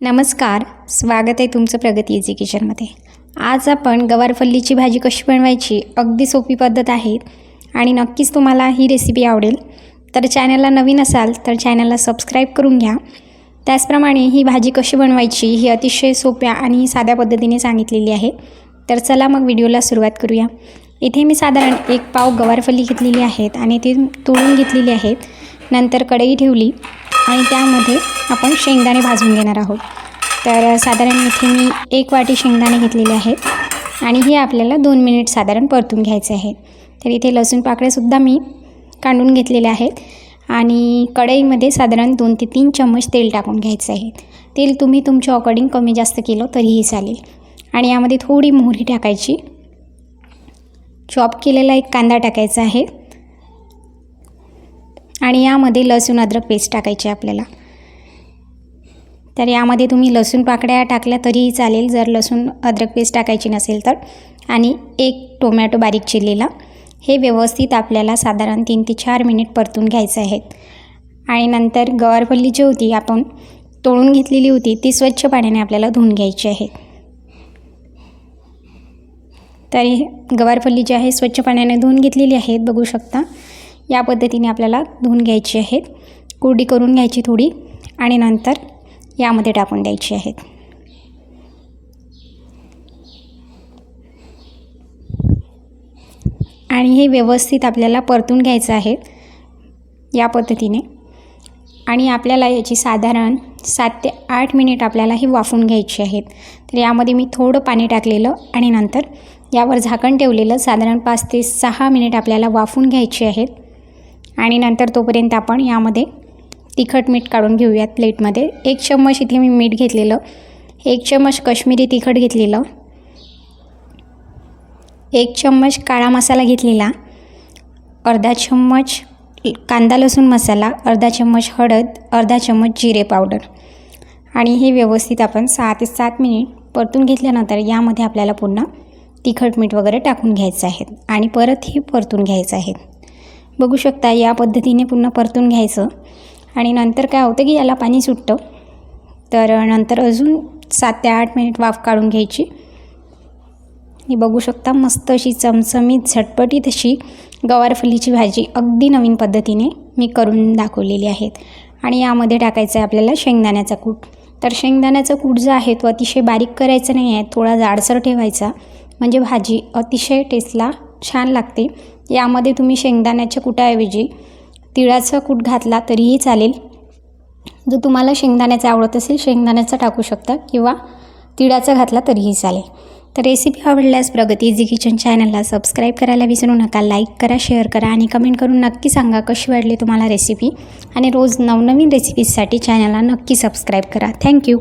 नमस्कार स्वागत आहे तुमचं प्रगती एज्युकेशनमध्ये. आज आपण गवारफल्लीची भाजी कशी बनवायची अगदी सोपी पद्धत आहे आणि नक्कीच तुम्हाला ही रेसिपी आवडेल. तर चॅनलला नवीन असाल तर चॅनलला सबस्क्राईब करून घ्या. त्याचप्रमाणे ही भाजी कशी बनवायची ही अतिशय सोप्या आणि साध्या पद्धतीने सांगितलेली आहे. तर चला मग व्हिडिओला सुरुवात करूया. इथे मी साधारण एक पाव गवारफल्ली घेतलेली आहेत आणि ती तोडून घेतलेली आहेत. नंतर कढई ठेवली. आणि त्यामध्ये आपण शेंगदाणे भाजून घेणार आहोत. तर साधारण इथे मी एक वाटी शेंगदाणे घेतलेले आहेत आणि हे आपल्याला दोन मिनिट साधारण परतून घ्यायचे आहेत. तर इथे लसूण पाकळेसुद्धा मी काढून घेतलेले आहेत आणि कढईमध्ये साधारण दोन ते तीन चम्मच तेल टाकून घ्यायचं आहे. तेल तुम्ही तुमच्या अकॉर्डिंग कमी जास्त केलं तरीही चालेल. आणि यामध्ये थोडी मोहरी टाकायची. चॉप केलेला एक कांदा टाकायचा आहे. आणि यामध्ये लसूण अद्रक पेस्ट टाकायची आपल्याला. तर यामध्ये तुम्ही लसूण पाकड्या टाकल्या तरीही चालेल. जर लसूण अद्रक पेस्ट टाकायची नसेल तर. आणि एक टोमॅटो बारीक चिरलेला. हे व्यवस्थित आपल्याला साधारण तीन ते चार मिनिट परतून घ्यायचं आहे आणि नंतर गवारफल्ली जी होती आपण तोळून घेतलेली होती ती स्वच्छ पाण्याने आपल्याला धुवून घ्यायची आहे. तर गवारफल्ली जी आहे स्वच्छ पाण्याने धुवून घेतलेली आहेत बघू शकता. या पद्धतीने आपल्याला धुवून घ्यायची आहेत. कोरडी करून घ्यायची थोडी आणि नंतर यामध्ये टाकून द्यायची आहेत. आणि हे व्यवस्थित आपल्याला परतून घ्यायचं आहे या पद्धतीने. आणि आपल्याला याची साधारण सात ते आठ मिनिट आपल्याला ही वाफून घ्यायची आहेत. तर यामध्ये मी थोडं पाणी टाकलेलं आणि नंतर यावर झाकण ठेवलेलं साधारण पाच ते सहा मिनिट आपल्याला वाफून घ्यायची आहेत. आणि नंतर तोपर्यंत आपण यामध्ये तिखट मीठ काढून घेऊयात प्लेटमध्ये. एक चम्मच इथे मी मीठ घेतलेलं. एक चम्मच कश्मीरी तिखट घेतलेलं. एक चम्मच काळा मसाला घेतलेला. अर्धा चम्मच कांदा लसूण मसाला अर्धा चम्मच हळद अर्धा चम्मच जिरे पावडर. आणि हे व्यवस्थित आपण सहा ते सात मिनिट परतून घेतल्यानंतर यामध्ये आपल्याला पुन्हा तिखट मीठ वगैरे टाकून घ्यायचं आहे. आणि परत हे परतून घ्यायचं आहे. बघू शकता या पद्धतीने पुन्हा परतून घ्यायचं. आणि नंतर काय होतं की याला पाणी सुटतं. तर नंतर अजून सात ते आठ मिनिट वाफ काढून घ्यायची. ही बघू शकता मस्त अशी चमचमीत झटपटीत अशी गवारफुलीची भाजी अगदी नवीन पद्धतीने मी करून दाखवलेली आहेत. आणि यामध्ये टाकायचं आहे आपल्याला शेंगदाण्याचा कूट. तर शेंगदाण्याचा कूट जो आहे तो अतिशय बारीक करायचा नाही आहे थोडा जाडसर ठेवायचा. म्हणजे भाजी अतिशय टेस्टला छान लागते. यामध्ये तुम्ही शेंगदाण्याच्या कुटाऐवजी तिळाचा कूट घातला तरीही चालेल. जर तुम्हाला शेंगदाण्याचा आवडत असेल शेंगदाण्याचा टाकू शकता किंवा तिळाचा घातला तरीही चालेल. तर रेसिपी आवडल्यास प्रगती इझी किचन चॅनलला सबस्क्राईब करायला विसरू नका. लाईक करा शेअर करा आणि कमेंट करून नक्की सांगा कशी वाटली तुम्हाला रेसिपी. आणि रोज नवनवीन रेसिपीजसाठी चॅनलला नक्की सबस्क्राईब करा. थँक्यू.